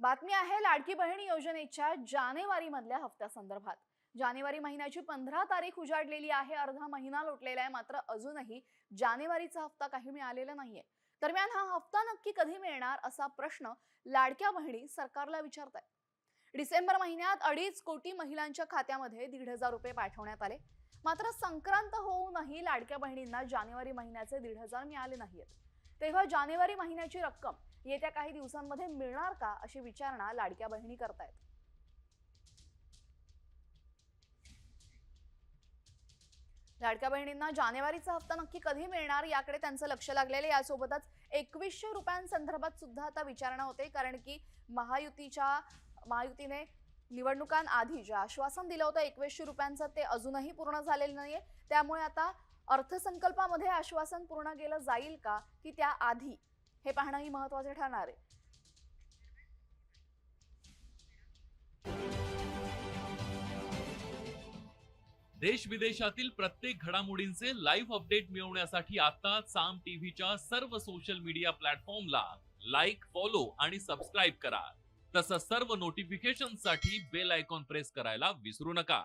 बातमी आहे लाडकी बहीण योजनेच्या जानेवारी मधल्या हप्त्यासंदर्भात जानेवारी महिन्याची पंधरा तारीख उजाडलेली आहे अर्धा महिना लोटलेला आहे मात्र अजूनही जानेवारीचा हप्ता काही मिळालेला नाहीये. दरम्यान हा हप्ता नक्की कधी मिळणार असा प्रश्न लाडक्या बहिणी सरकारला विचारत आहे डिसेंबर महिन्यात अडीच कोटी महिलांच्या खात्यामध्ये दीड हजार रुपये पाठवण्यात आले. मात्र संक्रांत होऊनही लाडक्या बहिणींना जानेवारी महिन्याचे दीड हजार मिळाले नाहीत तेव्हा जानेवारी महिन्याची रक्कम येत्या काही दिवसांमध्ये मिळणार का अशी विचारणा लाडक्या बहिणी करतायत लाडक्या बहिणींना जानेवारीचा हप्ता नक्की कधी मिळणार याकडे त्यांचं लक्ष लागलेलं आहे. यासोबतच एकवीसशे रुपयांसंदर्भात सुद्धा आता विचारणा होते कारण की महायुतीच्या महायुतीने निवडणुकांआधी जे आश्वासन दिलं होतं एकवीसशे रुपयांचं ते अजूनही पूर्ण झालेलं नाहीये त्यामुळे आता अर्थसंकल्पामध्ये आश्वासन पूर्ण केलं जाईल का? की त्या आधी? हे पाहणंही महत्त्वाचे ठरणार आहे. देश विदेशातील प्रत्येक घडामोडींचे लाईव्ह अपडेट मिळवण्यासाठी आता साम टीव्हीच्या सर्व सोशल मीडिया प्लॅटफॉर्मला लाईक फॉलो आणि सबस्क्राईब करा. तसंच सर्व नोटिफिकेशनसाठी बेल आयकॉन प्रेस करायला विसरू नका.